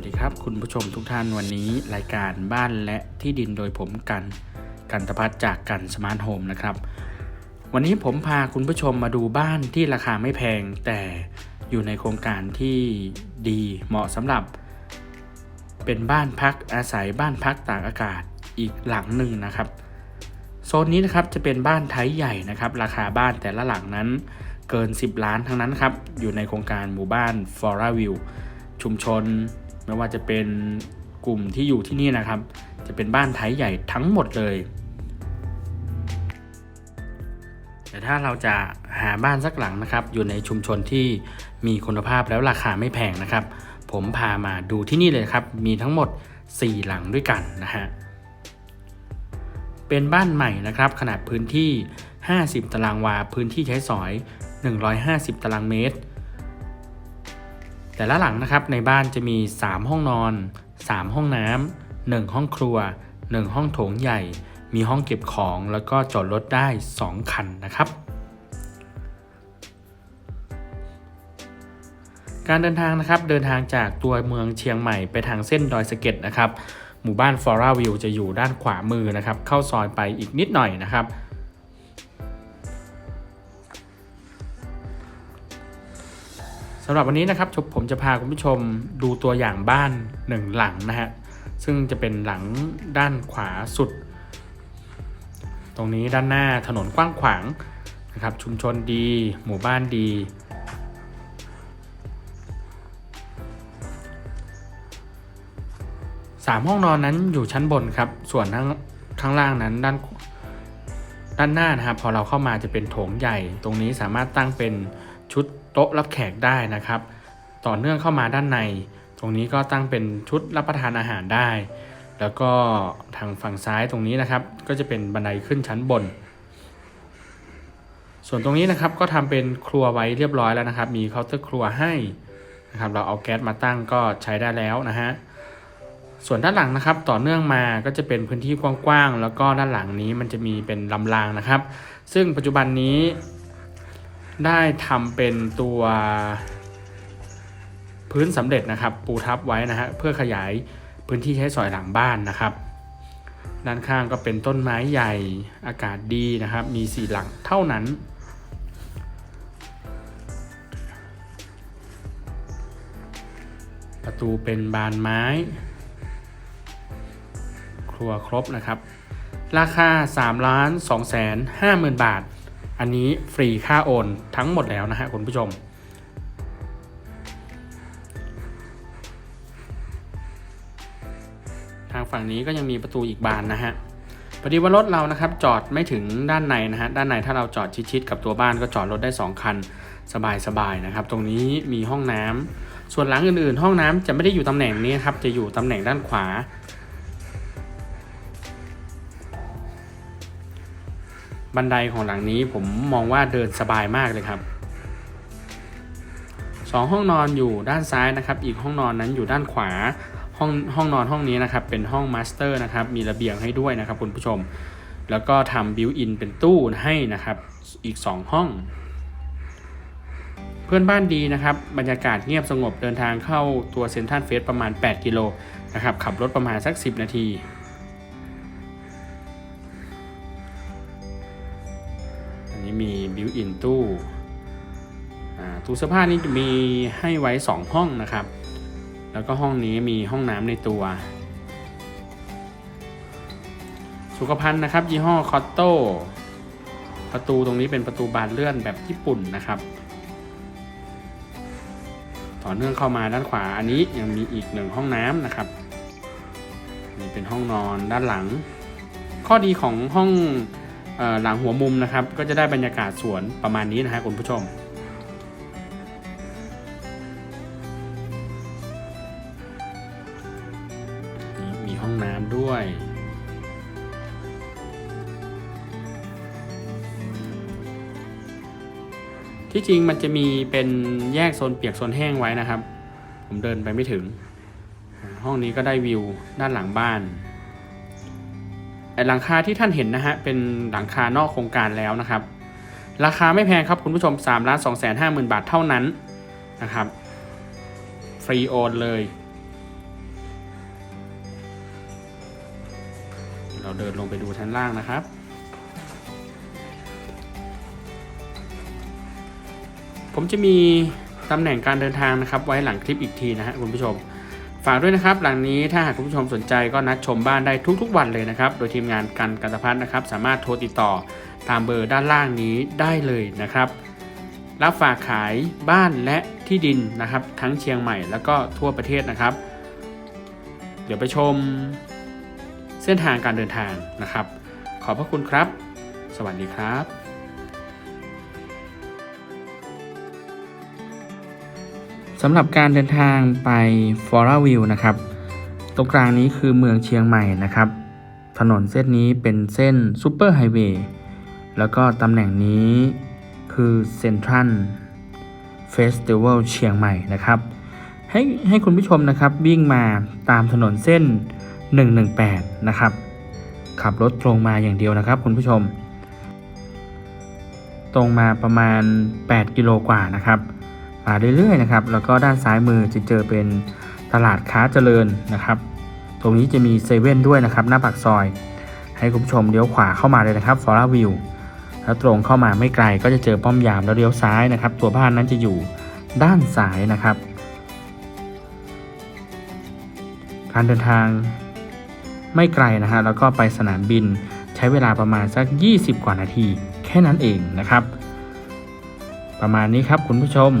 วัสดีครับคุณผู้ชมทุกท่านวันนี้รายการบ้านและที่ดินโดยผมกันกันตพัฒจากกันสมาร์ทโฮมนะครับ วันนี้ผมพาคุณผู้ชมมาดูบ้านที่ราคาไม่แพง แต่อยู่ในโครงการที่ดีเหมาะสำหรับ เป็นบ้านพักอาศัยบ้านพักตากอากาศอีกหลังหนึ่งนะครับโซนนี้นะครับจะเป็นบ้านไทยใหญ่นะครับ ราคาบ้านแต่ละหลังนั้นเกิน 10 ล้านทั้งนั้นครับอยู่ในโครงการหมู่บ้าน f o r a View ชุมชน ไม่ว่าจะเป็นกลุ่มที่อยู่ที่นี่นะครับ จะเป็นบ้านไทยใหญ่ทั้งหมดเลย แต่ถ้าเราจะหาบ้านสักหลังนะครับ อยู่ในชุมชนที่มีคุณภาพแล้วราคาไม่แพงนะครับ ผมพามาดูที่นี่เลยครับ มีทั้งหมด 4 หลังด้วยกันนะฮะเป็นบ้านใหม่นะครับ ขนาดพื้นที่ 50 ตารางวา พื้นที่ใช้สอย 150 ตารางเมตร แต่ละหลังนะครับในบ้านจะมี 3 ห้องนอน 3 ห้องน้ำ1ห้องครัว 1 ห้องโถงใหญ่ มีห้องเก็บของแล้วก็จอดรถได้ 2 คันนะครับ การเดินทางนะครับเดินทางจากตัวเมืองเชียงใหม่ไปทางเส้นดอยสะเก็ดนะครับหมู่บ้านฟอร่าวิวจะอยู่ด้านขวามือนะครับเข้าซอยไปอีกนิดหน่อยนะครับำหรับวันนี้นะครับผมจะพาคุณผู้ชมดูตัวอย่างบ้านหนึ่งหลังนะฮะซึ่งจะเป็นหลังด้านขวาสุด ตรงนี้ด้านหน้าถนนกว้างขวางนะครับชุมชนดี หมู่บ้านดี สามห้องนอนนั้นอยู่ชั้นบนครับ ส่วนทั้งข้างล่างนั้นด้านด้านหน้านะครับพอเราเข้ามาจะเป็นโถงใหญ่ ตรงนี้สามารถตั้งเป็นชุด โต๊ะรับแขกได้นะครับ ต่อเนื่องเข้ามาด้านใน ตรงนี้ก็ตั้งเป็นชุดรับประทานอาหารได้ แล้วก็ทางฝั่งซ้ายตรงนี้นะครับ ก็จะเป็นบันไดขึ้นชั้นบน ส่วนตรงนี้นะครับก็ทำเป็นครัวไว้เรียบร้อยแล้วนะครับ มีเคาน์เตอร์ครัวให้นะครับเราเอาแก๊สมาตั้งก็ใช้ได้แล้วนะฮะส่วนด้านหลังนะครับต่อเนื่องมาก็จะเป็นพื้นที่กว้างๆแล้วก็ด้านหลังนี้มันจะมีเป็นลำรางนะครับ ซึ่งปัจจุบันนี้ ได้ทำเป็นตัวพื้นสำเร็จนะครับ ปูทับไว้นะฮะเพื่อขยายพื้นที่ใช้สอยหลังบ้านนะครับ ด้านข้างก็เป็นต้นไม้ใหญ่อากาศดีนะครับ มีสี่หลังเท่านั้น ประตูเป็นบานไม้ ครัวครบนะครับ ราคา3ล้าน2แสน5หมื่นบาท อันนี้ฟรีค่าโอนทั้งหมดแล้วนะฮะคุณผู้ชม ทางฝั่งนี้ก็ยังมีประตูอีกบานนะฮะพอดีว่ารถเรานะครับจอดไม่ถึงด้านในนะฮะด้านในถ้าเราจอดชิดๆกับตัวบ้านก็จอดรถได้ 2 คันสบายๆนะครับ ตรงนี้มีห้องน้ำส่วนหลังอื่นๆ ห้องน้ำจะไม่ได้อยู่ตำแหน่งนี้ครับจะอยู่ตำแหน่งด้านขวา บันไดของหลังนี้ผมมองว่าเดินสบายมากเลยครับสองห้องนอนอยู่ด้านซ้ายนะครับ อีกห้องนอนนั้นอยู่ด้านขวา ห้องห้องนอนห้องนี้นะครับ เป็นห้องมาสเตอร์นะครับ มีระเบียงให้ด้วยนะครับคุณผู้ชม แล้วก็ทำบิวอินเป็นตู้ให้นะครับ อีก 2 ห้อง เพื่อนบ้านดีนะครับ บรรยากาศเงียบสงบเดินทางเข้าตัวเซ็นทรัลเฟสประมาณ 8 กิโลนะครับ ขับรถประมาณสัก 10 นาที มีบิวอินตู้ตู้เสื้อผ้านี่มีให้ไว้ 2 ห้องนะครับ แล้วก็ห้องนี้มีห้องน้ำในตัว สุขภัณฑ์นะครับ ยี่ห้อคอตโต้ประตูตรงนี้เป็นประตูบานเลื่อนแบบญี่ปุ่นนะครับ ต่อเนื่องเข้ามาด้านขวาอันนี้ยังมีอีกหนึ่งห้องน้ำนะครับนี่เป็นห้องนอนด้านหลัง ข้อดีของห้อง หลังหัวมุมนะครับ ก็จะได้บรรยากาศสวนประมาณนี้นะฮะคุณผู้ชม มีห้องน้ำด้วยที่จริงมันจะมีเป็นแยกโซนเปียกโซนแห้งไว้นะครับ ผมเดินไปไม่ถึง ห้องนี้ก็ได้วิวด้านหลังบ้าน หลังคาที่ท่านเห็นนะฮะเป็นหลังคานอกโครงการแล้วนะครับ ราคาไม่แพงครับคุณผู้ชม3ล้าน2 5 0 0 0 0 บาทเท่านั้นนะครับ ฟรีโอนเลยเราเดินลงไปดูชั้นล่างนะครับ ผมจะมีตำแหน่งการเดินทางนะครับ ไว้หลังคลิปอีกทีนะฮะคุณผู้ชม ฝากด้วยนะครับ หลังนี้ถ้าหากคุณผู้ชมสนใจก็นัดชมบ้านได้ทุกๆวันเลยนะครับ โดยทีมงานกันกันตพัฒน์นะครับ สามารถโทรติดต่อตามเบอร์ด้านล่างนี้ได้เลยนะครับ รับฝากขายบ้านและที่ดินนะครับ ทั้งเชียงใหม่แล้วก็ทั่วประเทศนะครับ เดี๋ยวไปชมเส้นทางการเดินทางนะครับ ขอบพระคุณครับ สวัสดีครับ สำหรับการเดินทางไปฟอร่าวิวนะครับ ตรงกลางนี้คือเมืองเชียงใหม่นะครับ ถนนเส้นนี้เป็นเส้นซูเปอร์ไฮเวย์แล้วก็ตำแหน่งนี้คือเซ็นทรัลเฟสติวัลเชียงใหม่นะครับ ให้ให้คุณผู้ชมนะครับวิ่งมาตามถนนเส้น 118 นะครับ ขับรถตรงมาอย่างเดียวนะครับคุณผู้ชม ตรงมาประมาณ 8 กิโลกว่านะครับ มาเรื่อยๆนะครับ แล้วก็ด้านซ้ายมือจะเจอเป็นตลาดค้าเจริญนะครับ ตรงนี้จะมีเซเว่นด้วยนะครับ หน้าปากซอย ให้คุณผู้ชมเลี้ยวขวาเข้ามาเลยนะครับฟอร่าวิวแล้วตรงเข้ามาไม่ไกลก็จะเจอป้อมยามแล้วเลี้ยวซ้ายนะครับ ตัวบ้านนั้นจะอยู่ด้านซ้ายนะครับ การเดินทางไม่ไกลนะฮะแล้วก็ไปสนามบินใช้เวลาประมาณสัก 20 กว่านาที แค่นั้นเองนะครับ ประมาณนี้ครับคุณผู้ชม